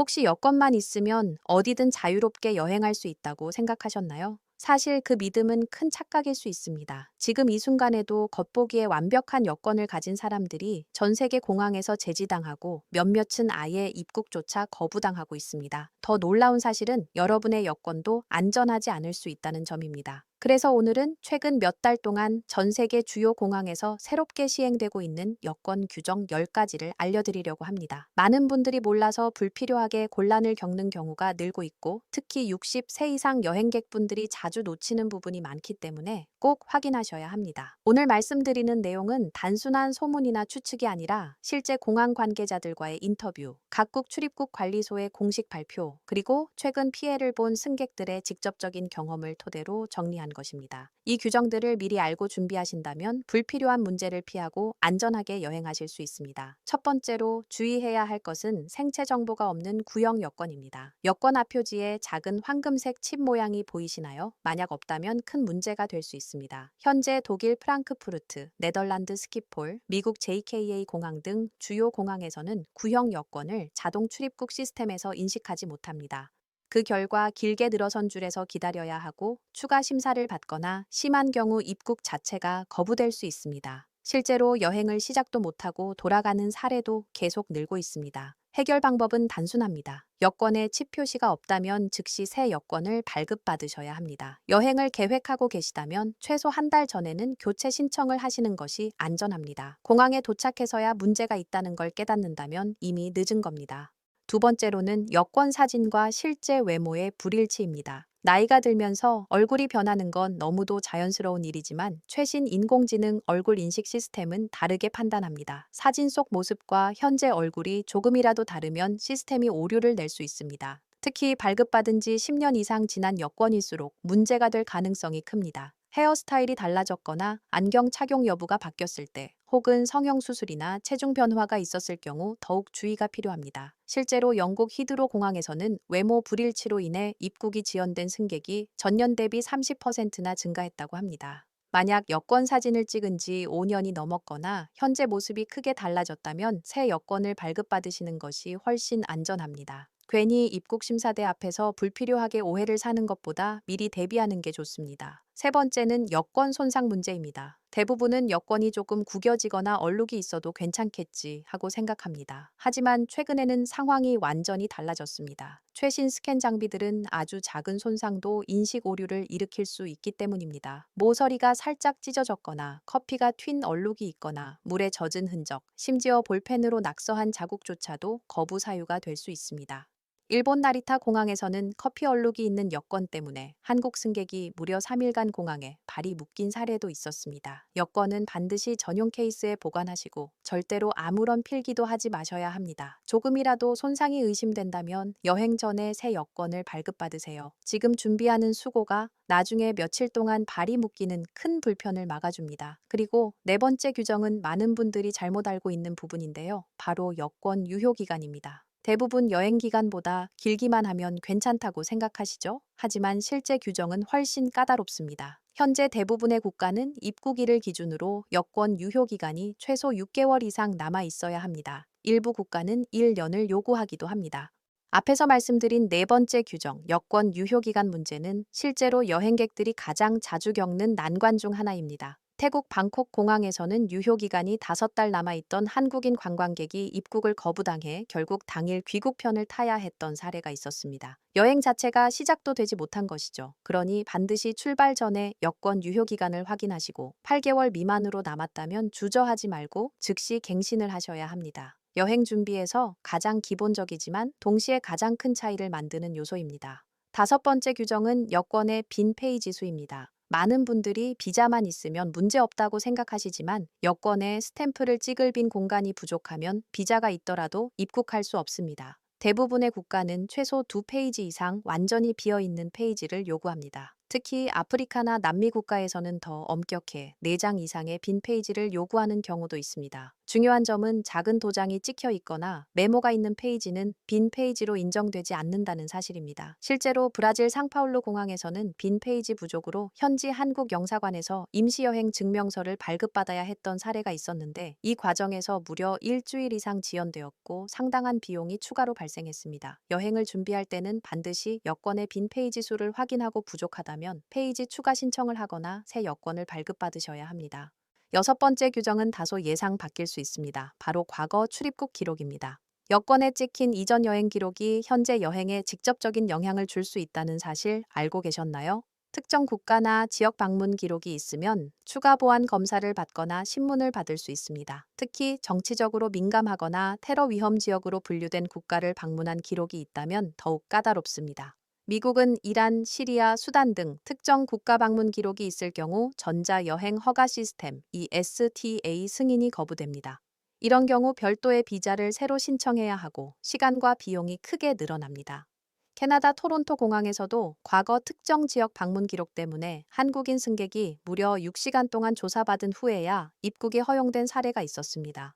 혹시 여권만 있으면 어디든 자유롭게 여행할 수 있다고 생각하셨나요? 사실 그 믿음은 큰 착각일 수 있습니다. 지금 이 순간에도 겉보기에 완벽한 여권을 가진 사람들이 전 세계 공항에서 제지당하고 몇몇은 아예 입국조차 거부당하고 있습니다. 더 놀라운 사실은 여러분의 여권도 안전하지 않을 수 있다는 점입니다. 그래서 오늘은 최근 몇 달 동안 전 세계 주요 공항에서 새롭게 시행되고 있는 여권 규정 10가지를 알려드리려고 합니다. 많은 분들이 몰라서 불필요하게 곤란을 겪는 경우가 늘고 있고 특히 60세 이상 여행객분들이 자주 놓치는 부분이 많기 때문에 꼭 확인하셔야 합니다. 오늘 말씀드리는 내용은 단순한 소문이나 추측이 아니라 실제 공항 관계자들과의 인터뷰, 각국 출입국 관리소의 공식 발표, 그리고 최근 피해를 본 승객들의 직접적인 경험을 토대로 정리한 것입니다. 이 규정들을 미리 알고 준비하신다면 불필요한 문제를 피하고 안전하게 여행하실 수 있습니다. 첫 번째로 주의해야 할 것은 생체 정보가 없는 구형 여권입니다. 여권 앞 표지에 작은 황금색 칩 모양이 보이시나요? 만약 없다면 큰 문제가 될 수 있습니다. 현재 독일 프랑크푸르트, 네덜란드 스키폴, 미국 JKA 공항 등 주요 공항에서는 구형 여권을 자동 출입국 시스템에서 인식하지 못합니다. 그 결과 길게 늘어선 줄에서 기다려야 하고 추가 심사를 받거나 심한 경우 입국 자체가 거부될 수 있습니다. 실제로 여행을 시작도 못하고 돌아가는 사례도 계속 늘고 있습니다. 해결 방법은 단순합니다. 여권에 칩 표시가 없다면 즉시 새 여권을 발급받으셔야 합니다. 여행을 계획하고 계시다면 최소 한 달 전에는 교체 신청을 하시는 것이 안전합니다. 공항에 도착해서야 문제가 있다는 걸 깨닫는다면 이미 늦은 겁니다. 두 번째로는 여권 사진과 실제 외모의 불일치입니다. 나이가 들면서 얼굴이 변하는 건 너무도 자연스러운 일이지만 최신 인공지능 얼굴 인식 시스템은 다르게 판단합니다. 사진 속 모습과 현재 얼굴이 조금이라도 다르면 시스템이 오류를 낼 수 있습니다. 특히 발급받은 지 10년 이상 지난 여권일수록 문제가 될 가능성이 큽니다. 헤어스타일이 달라졌거나 안경 착용 여부가 바뀌었을 때 혹은 성형수술이나 체중 변화가 있었을 경우 더욱 주의가 필요합니다. 실제로 영국 히드로 공항에서는 외모 불일치로 인해 입국이 지연된 승객이 전년 대비 30%나 증가했다고 합니다. 만약 여권 사진을 찍은 지 5년이 넘었거나 현재 모습이 크게 달라졌다면 새 여권을 발급받으시는 것이 훨씬 안전합니다. 괜히 입국 심사대 앞에서 불필요하게 오해를 사는 것보다 미리 대비하는 게 좋습니다. 세 번째는 여권 손상 문제입니다. 대부분은 여권이 조금 구겨지거나 얼룩이 있어도 괜찮겠지 하고 생각합니다. 하지만 최근에는 상황이 완전히 달라졌습니다. 최신 스캔 장비들은 아주 작은 손상도 인식 오류를 일으킬 수 있기 때문입니다. 모서리가 살짝 찢어졌거나 커피가 튄 얼룩이 있거나 물에 젖은 흔적, 심지어 볼펜으로 낙서한 자국조차도 거부 사유가 될 수 있습니다. 일본 나리타 공항에서는 커피 얼룩이 있는 여권 때문에 한국 승객이 무려 3일간 공항에 발이 묶인 사례도 있었습니다. 여권은 반드시 전용 케이스에 보관하시고 절대로 아무런 필기도 하지 마셔야 합니다. 조금이라도 손상이 의심된다면 여행 전에 새 여권을 발급받으세요. 지금 준비하는 수고가 나중에 며칠 동안 발이 묶이는 큰 불편을 막아줍니다. 그리고 네 번째 규정은 많은 분들이 잘못 알고 있는 부분인데요. 바로 여권 유효 기간입니다. 대부분 여행 기간보다 길기만 하면 괜찮다고 생각하시죠? 하지만 실제 규정은 훨씬 까다롭습니다. 현재 대부분의 국가는 입국일을 기준으로 여권 유효 기간이 최소 6개월 이상 남아 있어야 합니다. 일부 국가는 1년을 요구하기도 합니다. 앞에서 말씀드린 네 번째 규정, 여권 유효 기간 문제는 실제로 여행객들이 가장 자주 겪는 난관 중 하나입니다. 태국 방콕 공항에서는 유효 기간이 다섯 달 남아있던 한국인 관광객이 입국을 거부당해 결국 당일 귀국편을 타야 했던 사례가 있었습니다. 여행 자체가 시작도 되지 못한 것이죠. 그러니 반드시 출발 전에 여권 유효 기간을 확인하시고 8개월 미만으로 남았다면 주저하지 말고 즉시 갱신을 하셔야 합니다. 여행 준비에서 가장 기본적이지만 동시에 가장 큰 차이를 만드는 요소입니다. 다섯 번째 규정은 여권의 빈 페이지 수입니다. 많은 분들이 비자만 있으면 문제 없다고 생각하시지만 여권에 스탬프를 찍을 빈 공간이 부족하면 비자가 있더라도 입국할 수 없습니다. 대부분의 국가는 최소 두 페이지 이상 완전히 비어 있는 페이지를 요구합니다. 특히 아프리카나 남미 국가에서는 더 엄격해 4장 이상의 빈 페이지를 요구하는 경우도 있습니다. 중요한 점은 작은 도장이 찍혀 있거나 메모가 있는 페이지는 빈 페이지로 인정되지 않는다는 사실입니다. 실제로 브라질 상파울루 공항에서는 빈 페이지 부족으로 현지 한국 영사관에서 임시여행 증명서를 발급받아야 했던 사례가 있었는데 이 과정에서 무려 일주일 이상 지연되었고 상당한 비용이 추가로 발생했습니다. 여행을 준비할 때는 반드시 여권의 빈 페이지 수를 확인하고 부족하다면 페이지 추가 신청을 하거나 새 여권을 발급받으셔야 합니다. 여섯 번째 규정은 다소 예상 바뀔 수 있습니다. 바로 과거 출입국 기록입니다. 여권에 찍힌 이전 여행 기록이 현재 여행에 직접적인 영향을 줄 수 있다는 사실 알고 계셨나요? 특정 국가나 지역 방문 기록이 있으면 추가 보안 검사를 받거나 신문을 받을 수 있습니다. 특히 정치적으로 민감하거나 테러 위험 지역으로 분류된 국가를 방문한 기록이 있다면 더욱 까다롭습니다. 미국은 이란, 시리아, 수단 등 특정 국가 방문 기록이 있을 경우 전자 여행 허가 시스템 ESTA 승인이 거부됩니다. 이런 경우 별도의 비자를 새로 신청해야 하고 시간과 비용이 크게 늘어납니다. 캐나다 토론토 공항에서도 과거 특정 지역 방문 기록 때문에 한국인 승객이 무려 6시간 동안 조사받은 후에야 입국이 허용된 사례가 있었습니다.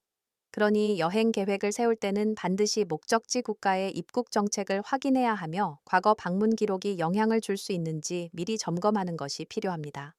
그러니 여행 계획을 세울 때는 반드시 목적지 국가의 입국 정책을 확인해야 하며 과거 방문 기록이 영향을 줄 수 있는지 미리 점검하는 것이 필요합니다.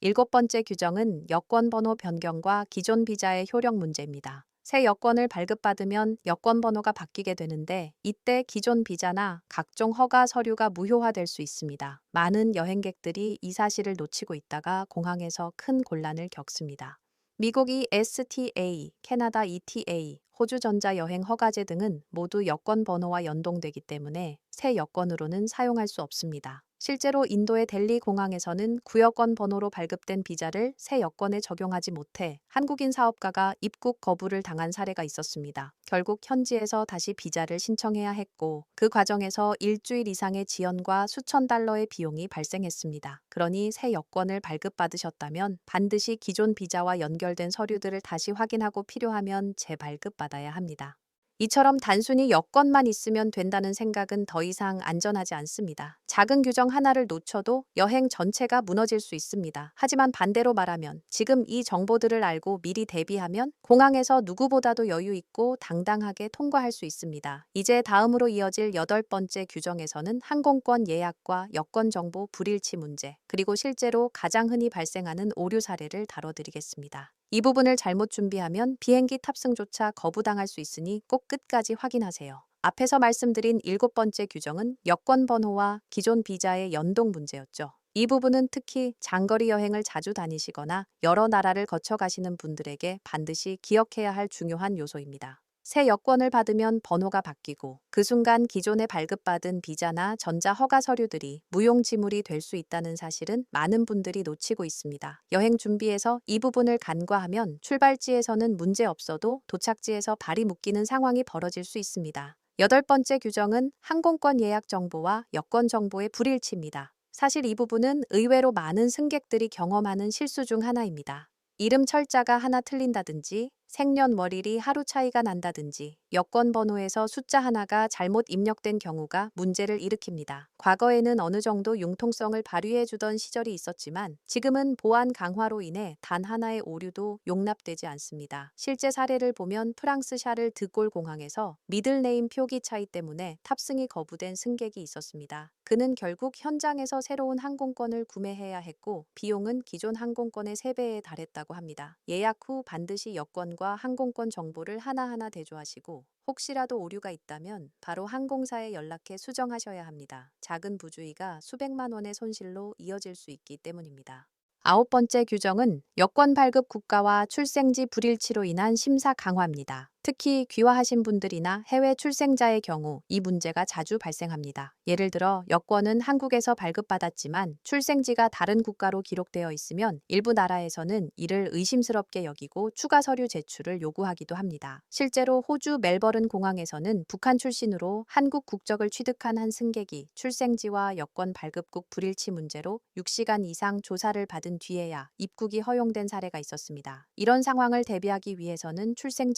일곱 번째 규정은 여권 번호 변경과 기존 비자의 효력 문제입니다. 새 여권을 발급받으면 여권 번호가 바뀌게 되는데 이때 기존 비자나 각종 허가 서류가 무효화될 수 있습니다. 많은 여행객들이 이 사실을 놓치고 있다가 공항에서 큰 곤란을 겪습니다. 미국이 STA, 캐나다 ETA, 호주 전자여행 허가제 등은 모두 여권 번호와 연동되기 때문에 새 여권으로는 사용할 수 없습니다. 실제로 인도의 델리 공항에서는 구여권 번호로 발급된 비자를 새 여권에 적용하지 못해 한국인 사업가가 입국 거부를 당한 사례가 있었습니다. 결국 현지에서 다시 비자를 신청해야 했고 그 과정에서 일주일 이상의 지연과 수천 달러의 비용이 발생했습니다. 그러니 새 여권을 발급받으셨다면 반드시 기존 비자와 연결된 서류들을 다시 확인하고 필요하면 재발급받아야 합니다. 이처럼 단순히 여건만 있으면 된다는 생각은 더 이상 안전하지 않습니다. 작은 규정 하나를 놓쳐도 여행 전체가 무너질 수 있습니다. 하지만 반대로 말하면 지금 이 정보들을 알고 미리 대비하면 공항에서 누구보다도 여유 있고 당당하게 통과할 수 있습니다. 이제 다음으로 이어질 여덟 번째 규정에서는 항공권 예약과 여권 정보 불일치 문제, 그리고 실제로 가장 흔히 발생하는 오류 사례를 다뤄드리겠습니다. 이 부분을 잘못 준비하면 비행기 탑승조차 거부당할 수 있으니 꼭 끝까지 확인하세요. 앞에서 말씀드린 일곱 번째 규정은 여권 번호와 기존 비자의 연동 문제였죠. 이 부분은 특히 장거리 여행을 자주 다니시거나 여러 나라를 거쳐 가시는 분들에게 반드시 기억해야 할 중요한 요소입니다. 새 여권을 받으면 번호가 바뀌고 그 순간 기존에 발급받은 비자나 전자 허가 서류들이 무용지물이 될 수 있다는 사실은 많은 분들이 놓치고 있습니다. 여행 준비에서 이 부분을 간과하면 출발지에서는 문제 없어도 도착지에서 발이 묶이는 상황이 벌어질 수 있습니다. 여덟 번째 규정은 항공권 예약 정보와 여권 정보의 불일치입니다. 사실 이 부분은 의외로 많은 승객들이 경험하는 실수 중 하나입니다. 이름 철자가 하나 틀린다든지 생년월일이 하루 차이가 난다든지 여권 번호에서 숫자 하나가 잘못 입력된 경우가 문제를 일으킵니다. 과거에는 어느 정도 융통성을 발휘해 주던 시절이 있었지만 지금은 보안 강화로 인해 단 하나의 오류도 용납되지 않습니다. 실제 사례를 보면 프랑스 샤를 드골 공항에서 미들네임 표기 차이 때문에 탑승이 거부된 승객이 있었습니다. 그는 결국 현장에서 새로운 항공권을 구매해야 했고 비용은 기존 항공권의 3배에 달했다고 합니다. 예약 후 반드시 여권과 항공권 정보를 하나하나 대조하시고 혹시라도 오류가 있다면 바로 항공사에 연락해 수정하셔야 합니다. 작은 부주의가 수백만 원의 손실로 이어질 수 있기 때문입니다. 아홉 번째 규정은 여권 발급 국가와 출생지 불일치로 인한 심사 강화입니다. 특히 귀화하신 분들이나 해외 출생자의 경우 이 문제가 자주 발생합니다. 예를 들어 여권은 한국에서 발급받았지만 출생지가 다른 국가로 기록되어 있으면 일부 나라에서는 이를 의심스럽게 여기고 추가 서류 제출을 요구하기도 합니다. 실제로 호주 멜버른 공항에서는 북한 출신으로 한국 국적을 취득한 한 승객이 출생지와 여권 발급국 불일치 문제로 6시간 이상 조사를 받은 뒤에야 입국이 허용된 사례가 있었습니다. 이런 상황을 대비하기 위해서는 출생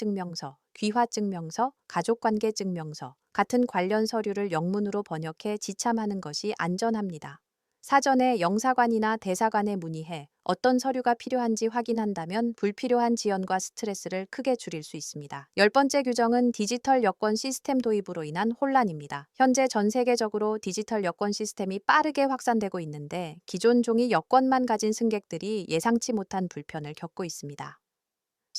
증명서, 귀화증명서, 가족관계증명서 같은 관련 서류를 영문으로 번역해 지참하는 것이 안전합니다. 사전에 영사관이나 대사관에 문의해 어떤 서류가 필요한지 확인한다면 불필요한 지연과 스트레스를 크게 줄일 수 있습니다. 열 번째 규정은 디지털 여권 시스템 도입으로 인한 혼란입니다. 현재 전 세계적으로 디지털 여권 시스템이 빠르게 확산되고 있는데 기존 종이 여권만 가진 승객들이 예상치 못한 불편을 겪고 있습니다.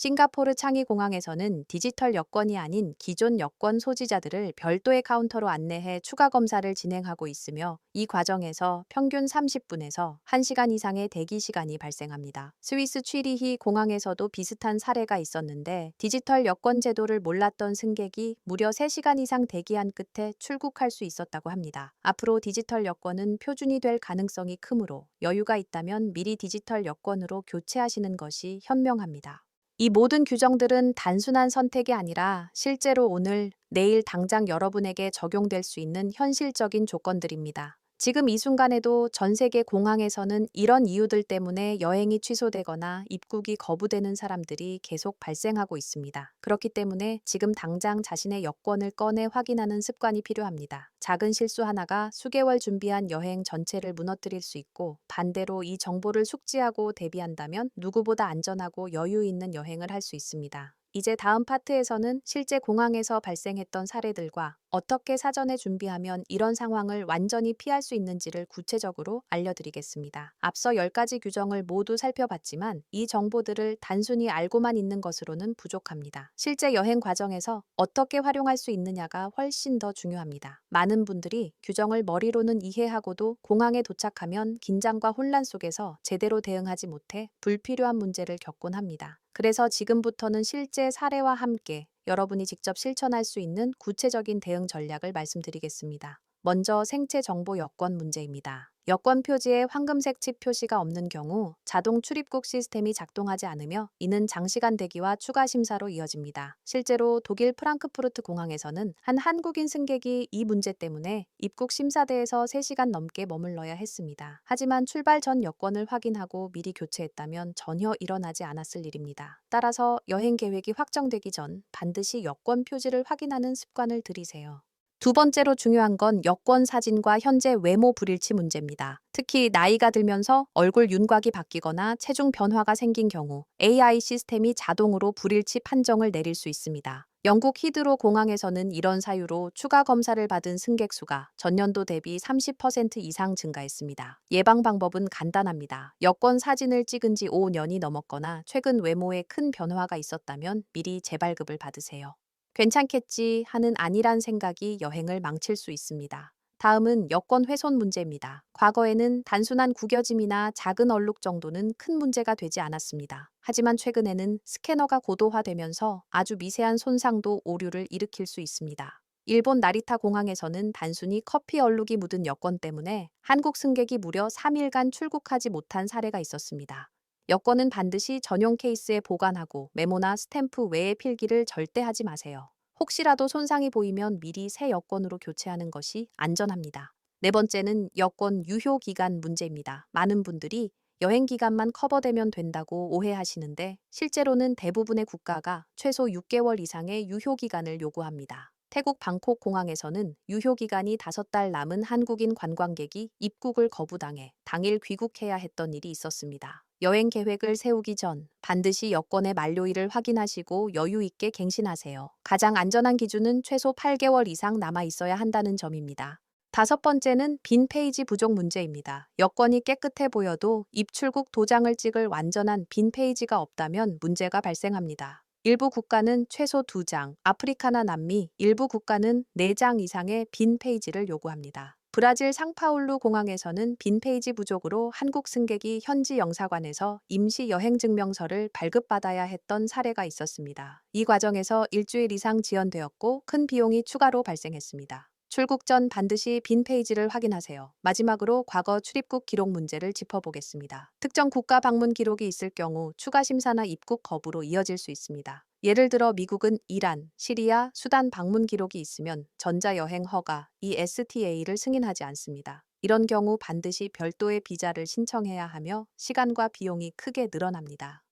싱가포르 창의 공항에서는 디지털 여권이 아닌 기존 여권 소지자들을 별도의 카운터로 안내해 추가 검사를 진행하고 있으며 이 과정에서 평균 30분에서 1시간 이상의 대기 시간이 발생합니다. 스위스 취리히 공항에서도 비슷한 사례가 있었는데 디지털 여권 제도를 몰랐던 승객이 무려 3시간 이상 대기한 끝에 출국할 수 있었다고 합니다. 앞으로 디지털 여권은 표준이 될 가능성이 크므로 여유가 있다면 미리 디지털 여권으로 교체하시는 것이 현명합니다. 이 모든 규정들은 단순한 선택이 아니라 실제로 오늘, 내일 당장 여러분에게 적용될 수 있는 현실적인 조건들입니다. 지금 이 순간에도 전 세계 공항에서는 이런 이유들 때문에 여행이 취소되거나 입국이 거부되는 사람들이 계속 발생하고 있습니다. 그렇기 때문에 지금 당장 자신의 여권을 꺼내 확인하는 습관이 필요합니다. 작은 실수 하나가 수개월 준비한 여행 전체를 무너뜨릴 수 있고 반대로 이 정보를 숙지하고 대비한다면 누구보다 안전하고 여유 있는 여행을 할 수 있습니다. 이제 다음 파트에서는 실제 공항에서 발생했던 사례들과 어떻게 사전에 준비하면 이런 상황을 완전히 피할 수 있는지를 구체적으로 알려드리겠습니다. 앞서 10가지 규정을 모두 살펴봤지만 이 정보들을 단순히 알고만 있는 것으로는 부족합니다. 실제 여행 과정에서 어떻게 활용할 수 있느냐가 훨씬 더 중요합니다. 많은 분들이 규정을 머리로는 이해하고도 공항에 도착하면 긴장과 혼란 속에서 제대로 대응하지 못해 불필요한 문제를 겪곤 합니다. 그래서 지금부터는 실제 사례와 함께 여러분이 직접 실천할 수 있는 구체적인 대응 전략을 말씀드리겠습니다. 먼저 생체 정보 여권 문제입니다. 여권 표지에 황금색 칩 표시가 없는 경우 자동 출입국 시스템이 작동하지 않으며 이는 장시간 대기와 추가 심사로 이어집니다. 실제로 독일 프랑크푸르트 공항에서는 한 한국인 승객이 이 문제 때문에 입국 심사대에서 3시간 넘게 머물러야 했습니다. 하지만 출발 전 여권을 확인하고 미리 교체했다면 전혀 일어나지 않았을 일입니다. 따라서 여행 계획이 확정되기 전 반드시 여권 표지를 확인하는 습관을 들이세요. 두 번째로 중요한 건 여권 사진과 현재 외모 불일치 문제입니다. 특히 나이가 들면서 얼굴 윤곽이 바뀌거나 체중 변화가 생긴 경우 AI 시스템이 자동으로 불일치 판정을 내릴 수 있습니다. 영국 히드로 공항에서는 이런 사유로 추가 검사를 받은 승객 수가 전년도 대비 30% 이상 증가했습니다. 예방 방법은 간단합니다. 여권 사진을 찍은 지 5년이 넘었거나 최근 외모에 큰 변화가 있었다면 미리 재발급을 받으세요. 괜찮겠지 하는 아니란 생각이 여행을 망칠 수 있습니다. 다음은 여권 훼손 문제입니다. 과거에는 단순한 구겨짐이나 작은 얼룩 정도는 큰 문제가 되지 않았습니다. 하지만 최근에는 스캐너가 고도화되면서 아주 미세한 손상도 오류를 일으킬 수 있습니다. 일본 나리타 공항에서는 단순히 커피 얼룩이 묻은 여권 때문에 한국 승객이 무려 3일간 출국하지 못한 사례가 있었습니다. 여권은 반드시 전용 케이스에 보관하고 메모나 스탬프 외의 필기를 절대 하지 마세요. 혹시라도 손상이 보이면 미리 새 여권으로 교체하는 것이 안전합니다. 네 번째는 여권 유효 기간 문제입니다. 많은 분들이 여행 기간만 커버되면 된다고 오해하시는데 실제로는 대부분의 국가가 최소 6개월 이상의 유효 기간을 요구합니다. 태국 방콕 공항에서는 유효 기간이 5달 남은 한국인 관광객이 입국을 거부당해 당일 귀국해야 했던 일이 있었습니다. 여행 계획을 세우기 전 반드시 여권의 만료일을 확인하시고 여유 있게 갱신하세요. 가장 안전한 기준은 최소 8개월 이상 남아 있어야 한다는 점입니다. 다섯 번째는 빈 페이지 부족 문제입니다. 여권이 깨끗해 보여도 입출국 도장을 찍을 완전한 빈 페이지가 없다면 문제가 발생합니다. 일부 국가는 최소 2장, 아프리카나 남미, 일부 국가는 4장 이상의 빈 페이지를 요구합니다. 브라질 상파울루 공항에서는 빈 페이지 부족으로 한국 승객이 현지 영사관에서 임시 여행 증명서를 발급받아야 했던 사례가 있었습니다. 이 과정에서 일주일 이상 지연되었고 큰 비용이 추가로 발생했습니다. 출국 전 반드시 빈 페이지를 확인하세요. 마지막으로 과거 출입국 기록 문제를 짚어보겠습니다. 특정 국가 방문 기록이 있을 경우 추가 심사나 입국 거부로 이어질 수 있습니다. 예를 들어 미국은 이란, 시리아, 수단 방문 기록이 있으면 전자여행 허가, ESTA를 승인하지 않습니다. 이런 경우 반드시 별도의 비자를 신청해야 하며 시간과 비용이 크게 늘어납니다.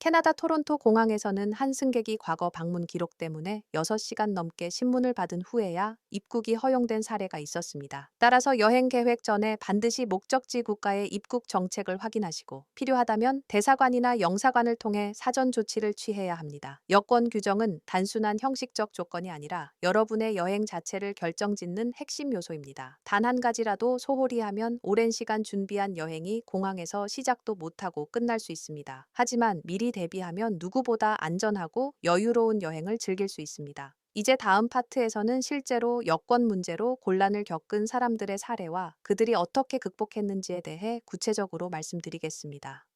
캐나다 토론토 공항에서는 한 승객이 과거 방문 기록 때문에 6시간 넘게 신문을 받은 후에야 입국이 허용된 사례가 있었습니다. 따라서 여행 계획 전에 반드시 목적지 국가의 입국 정책을 확인하시고 필요하다면 대사관이나 영사관을 통해 사전 조치를 취해야 합니다. 여권 규정은 단순한 형식적 조건이 아니라 여러분의 여행 자체를 결정짓는 핵심 요소입니다. 단 한 가지라도 소홀히 하면 오랜 시간 준비한 여행이 공항에서 시작도 못하고 끝날 수 있습니다. 하지만 미리 대비하면 누구보다 안전하고 여유로운 여행을 즐길 수 있습니다. 이제 다음 파트에서는 실제로 여권 문제로 곤란을 겪은 사람들의 사례와 그들이 어떻게 극복했는지에 대해 구체적으로 말씀드리겠습니다.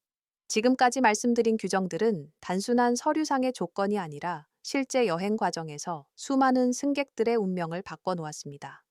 지금까지 말씀드린 규정들은 단순한 서류상의 조건이 아니라 실제 여행 과정에서 수많은 승객들의 운명을 바꿔놓았습니다.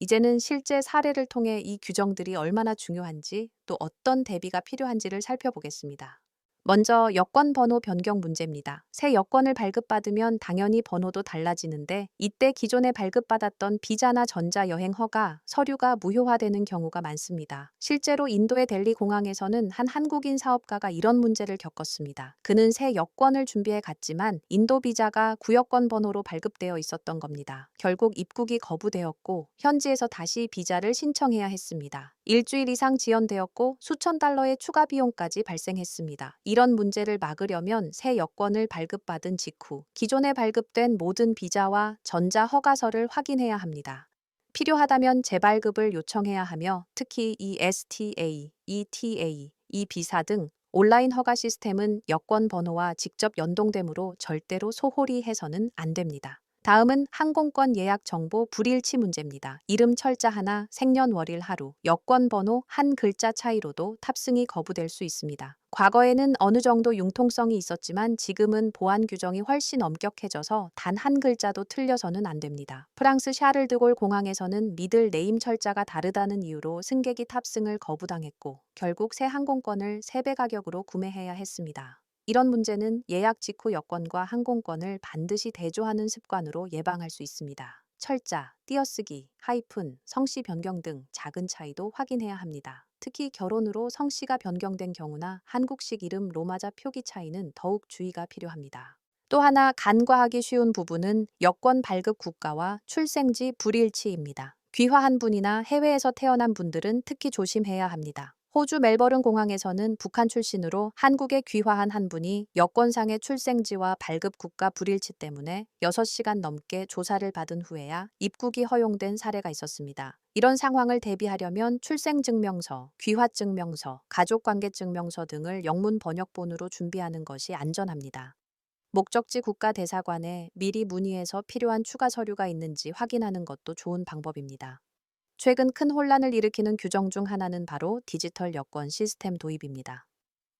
이제는 실제 사례를 통해 이 규정들이 얼마나 중요한지 또 어떤 대비가 필요한지를 살펴보겠습니다. 먼저 여권 번호 변경 문제입니다. 새 여권을 발급받으면 당연히 번호도 달라지는데 이때 기존에 발급받았던 비자나 전자 여행 허가, 서류가 무효화되는 경우가 많습니다. 실제로 인도의 델리 공항에서는 한 한국인 사업가가 이런 문제를 겪었습니다. 그는 새 여권을 준비해 갔지만 인도 비자가 구여권 번호로 발급되어 있었던 겁니다. 결국 입국이 거부되었고 현지에서 다시 비자를 신청해야 했습니다. 일주일 이상 지연되었고 수천 달러의 추가 비용까지 발생했습니다. 이런 문제를 막으려면 새 여권을 발급받은 직후 기존에 발급된 모든 비자와 전자 허가서를 확인해야 합니다. 필요하다면 재발급을 요청해야 하며 특히 이 STA, ETA, 이 비사 등 온라인 허가 시스템은 여권 번호와 직접 연동되므로 절대로 소홀히 해서는 안 됩니다. 다음은 항공권 예약 정보 불일치 문제입니다. 이름 철자 하나, 생년월일 하루, 여권 번호 한 글자 차이로도 탑승이 거부될 수 있습니다. 과거에는 어느 정도 융통성이 있었지만 지금은 보안 규정이 훨씬 엄격해져서 단 한 글자도 틀려서는 안 됩니다. 프랑스 샤를드골 공항에서는 믿을 네임 철자가 다르다는 이유로 승객이 탑승을 거부당했고 결국 새 항공권을 3배 가격으로 구매해야 했습니다. 이런 문제는 예약 직후 여권과 항공권을 반드시 대조하는 습관으로 예방할 수 있습니다. 철자, 띄어쓰기, 하이픈, 성씨 변경 등 작은 차이도 확인해야 합니다. 특히 결혼으로 성씨가 변경된 경우나 한국식 이름 로마자 표기 차이는 더욱 주의가 필요합니다. 또 하나 간과하기 쉬운 부분은 여권 발급 국가와 출생지 불일치입니다. 귀화한 분이나 해외에서 태어난 분들은 특히 조심해야 합니다. 호주 멜버른 공항에서는 북한 출신으로 한국에 귀화한 한 분이 여권상의 출생지와 발급 국가 불일치 때문에 6시간 넘게 조사를 받은 후에야 입국이 허용된 사례가 있었습니다. 이런 상황을 대비하려면 출생증명서, 귀화증명서, 가족관계증명서 등을 영문 번역본으로 준비하는 것이 안전합니다. 목적지 국가 대사관에 미리 문의해서 필요한 추가 서류가 있는지 확인하는 것도 좋은 방법입니다. 최근 큰 혼란을 일으키는 규정 중 하나는 바로 디지털 여권 시스템 도입입니다.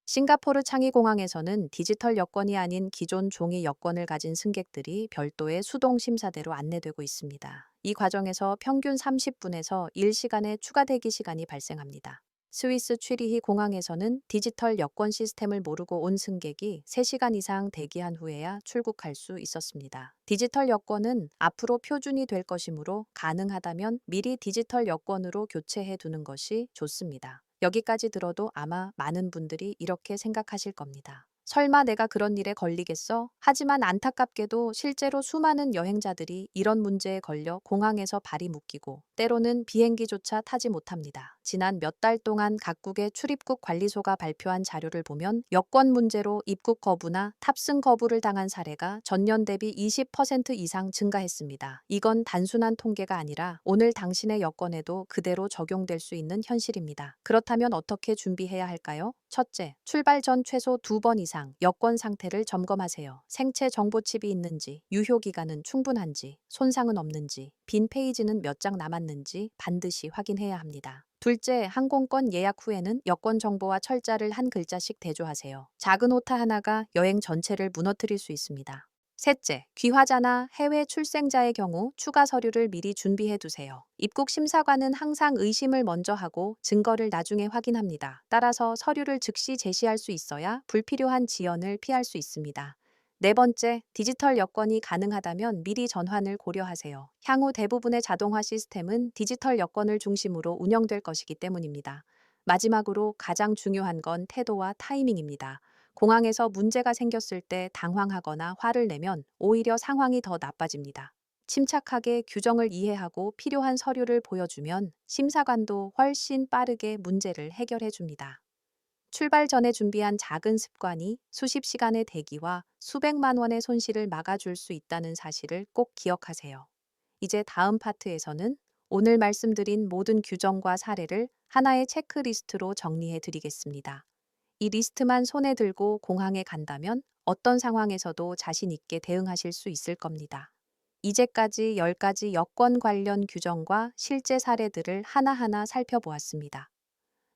싱가포르 창의공항에서는 디지털 여권이 아닌 기존 종이 여권을 가진 승객들이 별도의 수동 심사대로 안내되고 있습니다. 이 과정에서 평균 30분에서 1시간의 추가 대기 시간이 발생합니다. 스위스 취리히 공항에서는 디지털 여권 시스템을 모르고 온 승객이 3시간 이상 대기한 후에야 출국할 수 있었습니다. 디지털 여권은 앞으로 표준이 될 것이므로 가능하다면 미리 디지털 여권으로 교체해 두는 것이 좋습니다. 여기까지 들어도 아마 많은 분들이 이렇게 생각하실 겁니다. 설마 내가 그런 일에 걸리겠어? 하지만 안타깝게도 실제로 수많은 여행자들이 이런 문제에 걸려 공항에서 발이 묶이고 때로는 비행기조차 타지 못합니다. 지난 몇 달 동안 각국의 출입국 관리소가 발표한 자료를 보면 여권 문제로 입국 거부나 탑승 거부를 당한 사례가 전년 대비 20% 이상 증가했습니다. 이건 단순한 통계가 아니라 오늘 당신의 여권에도 그대로 적용될 수 있는 현실입니다. 그렇다면 어떻게 준비해야 할까요? 첫째, 출발 전 최소 두 번 이상 여권 상태를 점검하세요. 생체 정보칩이 있는지, 유효 기간은 충분한지, 손상은 없는지, 빈 페이지는 몇 장 남았는지 반드시 확인해야 합니다. 둘째, 항공권 예약 후에는 여권 정보와 철자를 한 글자씩 대조하세요. 작은 오타 하나가 여행 전체를 무너뜨릴 수 있습니다. 셋째, 귀화자나 해외 출생자의 경우 추가 서류를 미리 준비해 두세요. 입국 심사관은 항상 의심을 먼저 하고 증거를 나중에 확인합니다. 따라서 서류를 즉시 제시할 수 있어야 불필요한 지연을 피할 수 있습니다. 네 번째, 디지털 여권이 가능하다면 미리 전환을 고려하세요. 향후 대부분의 자동화 시스템은 디지털 여권을 중심으로 운영될 것이기 때문입니다. 마지막으로 가장 중요한 건 태도와 타이밍입니다. 공항에서 문제가 생겼을 때 당황하거나 화를 내면 오히려 상황이 더 나빠집니다. 침착하게 규정을 이해하고 필요한 서류를 보여주면 심사관도 훨씬 빠르게 문제를 해결해 줍니다. 출발 전에 준비한 작은 습관이 수십 시간의 대기와 수백만 원의 손실을 막아줄 수 있다는 사실을 꼭 기억하세요. 이제 다음 파트에서는 오늘 말씀드린 모든 규정과 사례를 하나의 체크리스트로 정리해 드리겠습니다. 이 리스트만 손에 들고 공항에 간다면 어떤 상황에서도 자신 있게 대응하실 수 있을 겁니다. 이제까지 10가지 여권 관련 규정과 실제 사례들을 하나하나 살펴보았습니다.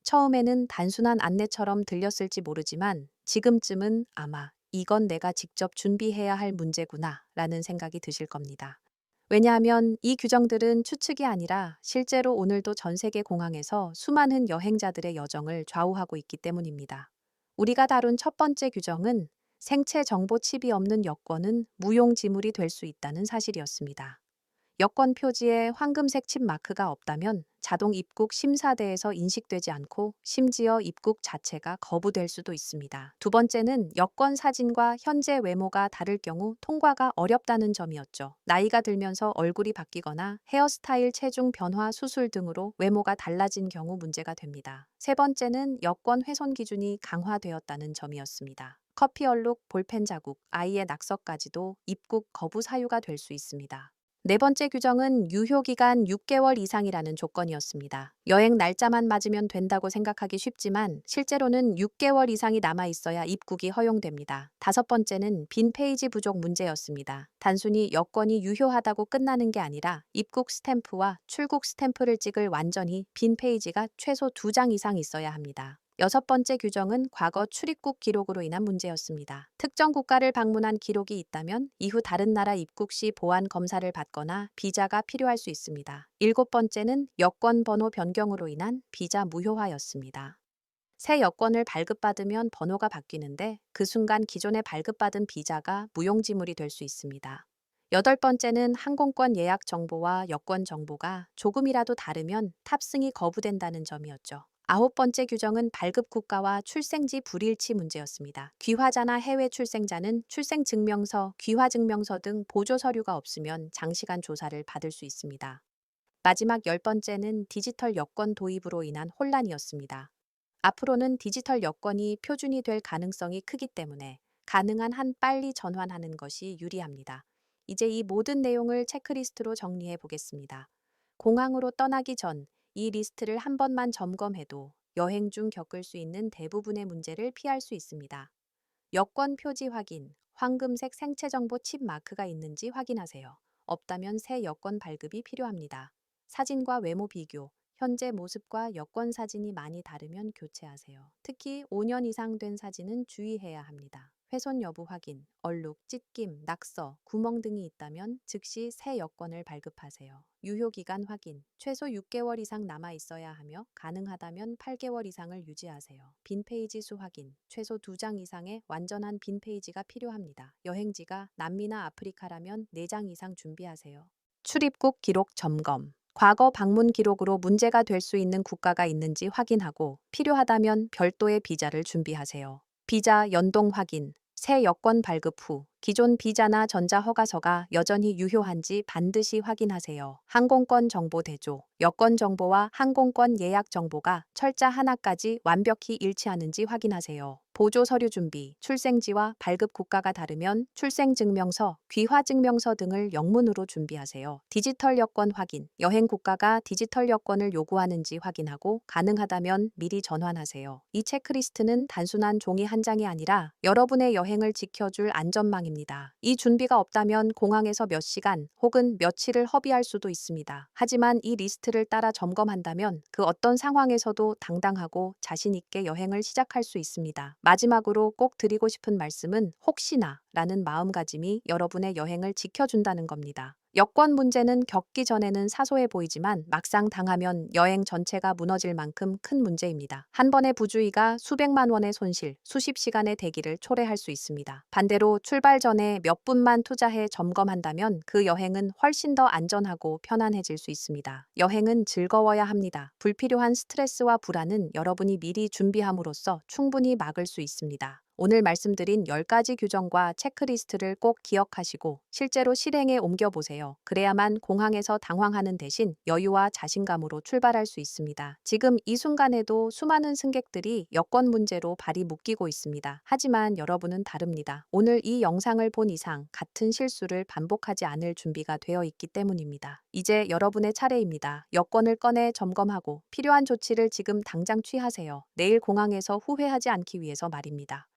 처음에는 단순한 안내처럼 들렸을지 모르지만 지금쯤은 아마 이건 내가 직접 준비해야 할 문제구나 라는 생각이 드실 겁니다. 왜냐하면 이 규정들은 추측이 아니라 실제로 오늘도 전 세계 공항에서 수많은 여행자들의 여정을 좌우하고 있기 때문입니다. 우리가 다룬 첫 번째 규정은 생체 정보 칩이 없는 여권은 무용 지물이 될 수 있다는 사실이었습니다. 여권 표지에 황금색 칩 마크가 없다면 자동 입국 심사대에서 인식되지 않고 심지어 입국 자체가 거부될 수도 있습니다. 두 번째는 여권 사진과 현재 외모가 다를 경우 통과가 어렵다는 점이었죠. 나이가 들면서 얼굴이 바뀌거나 헤어스타일, 체중 변화, 수술 등으로 외모가 달라진 경우 문제가 됩니다. 세 번째는 여권 훼손 기준이 강화되었다는 점이었습니다. 커피 얼룩, 볼펜 자국, 아이의 낙서까지도 입국 거부 사유가 될 수 있습니다. 네 번째 규정은 유효기간 6개월 이상이라는 조건이었습니다. 여행 날짜만 맞으면 된다고 생각하기 쉽지만 실제로는 6개월 이상이 남아 있어야 입국이 허용됩니다. 다섯 번째는 빈 페이지 부족 문제였습니다. 단순히 여권이 유효하다고 끝나는 게 아니라 입국 스탬프와 출국 스탬프를 찍을 완전히 빈 페이지가 최소 2장 이상 있어야 합니다. 여섯 번째 규정은 과거 출입국 기록으로 인한 문제였습니다. 특정 국가를 방문한 기록이 있다면 이후 다른 나라 입국 시 보안 검사를 받거나 비자가 필요할 수 있습니다. 일곱 번째는 여권 번호 변경으로 인한 비자 무효화였습니다. 새 여권을 발급받으면 번호가 바뀌는데 그 순간 기존에 발급받은 비자가 무용지물이 될 수 있습니다. 여덟 번째는 항공권 예약 정보와 여권 정보가 조금이라도 다르면 탑승이 거부된다는 점이었죠. 아홉 번째 규정은 발급 국가와 출생지 불일치 문제였습니다. 귀화자나 해외 출생자는 출생증명서, 귀화증명서 등 보조 서류가 없으면 장시간 조사를 받을 수 있습니다. 마지막 열 번째는 디지털 여권 도입으로 인한 혼란이었습니다. 앞으로는 디지털 여권이 표준이 될 가능성이 크기 때문에 가능한 한 빨리 전환하는 것이 유리합니다. 이제 이 모든 내용을 체크리스트로 정리해 보겠습니다. 공항으로 떠나기 전 이 리스트를 한 번만 점검해도 여행 중 겪을 수 있는 대부분의 문제를 피할 수 있습니다. 여권 표지 확인, 황금색 생체 정보 칩 마크가 있는지 확인하세요. 없다면 새 여권 발급이 필요합니다. 사진과 외모 비교, 현재 모습과 여권 사진이 많이 다르면 교체하세요. 특히 5년 이상 된 사진은 주의해야 합니다. 훼손 여부 확인, 얼룩, 찢김, 낙서, 구멍 등이 있다면 즉시 새 여권을 발급하세요. 유효 기간 확인, 최소 6개월 이상 남아 있어야 하며 가능하다면 8개월 이상을 유지하세요. 빈 페이지 수 확인, 최소 2장 이상의 완전한 빈 페이지가 필요합니다. 여행지가 남미나 아프리카라면 4장 이상 준비하세요. 출입국 기록 점검. 과거 방문 기록으로 문제가 될 수 있는 국가가 있는지 확인하고 필요하다면 별도의 비자를 준비하세요. 비자 연동 확인. 새 여권 발급 후 기존 비자나 전자 허가서가 여전히 유효한지 반드시 확인하세요. 항공권 정보 대조. 여권 정보와 항공권 예약 정보가 철자 하나까지 완벽히 일치하는지 확인하세요. 보조 서류 준비, 출생지와 발급 국가가 다르면 출생증명서, 귀화증명서 등을 영문으로 준비하세요. 디지털 여권 확인, 여행 국가가 디지털 여권을 요구하는지 확인하고 가능하다면 미리 전환하세요. 이 체크리스트는 단순한 종이 한 장이 아니라 여러분의 여행을 지켜줄 안전망입니다. 이 준비가 없다면 공항에서 몇 시간 혹은 며칠을 허비할 수도 있습니다. 하지만 이 리스트를 따라 점검한다면 그 어떤 상황에서도 당당하고 자신 있게 여행을 시작할 수 있습니다. 마지막으로 꼭 드리고 싶은 말씀은 혹시나 라는 마음가짐이 여러분의 여행을 지켜준다는 겁니다. 여권 문제는 겪기 전에는 사소해 보이지만 막상 당하면 여행 전체가 무너질 만큼 큰 문제입니다. 한 번의 부주의가 수백만 원의 손실, 수십 시간의 대기를 초래할 수 있습니다. 반대로 출발 전에 몇 분만 투자해 점검한다면 그 여행은 훨씬 더 안전하고 편안해질 수 있습니다. 여행은 즐거워야 합니다. 불필요한 스트레스와 불안은 여러분이 미리 준비함으로써 충분히 막을 수 있습니다. 오늘 말씀드린 10가지 규정과 체크리스트를 꼭 기억하시고 실제로 실행에 옮겨보세요. 그래야만 공항에서 당황하는 대신 여유와 자신감으로 출발할 수 있습니다. 지금 이 순간에도 수많은 승객들이 여권 문제로 발이 묶이고 있습니다. 하지만 여러분은 다릅니다. 오늘 이 영상을 본 이상 같은 실수를 반복하지 않을 준비가 되어 있기 때문입니다. 이제 여러분의 차례입니다. 여권을 꺼내 점검하고 필요한 조치를 지금 당장 취하세요. 내일 공항에서 후회하지 않기 위해서 말입니다.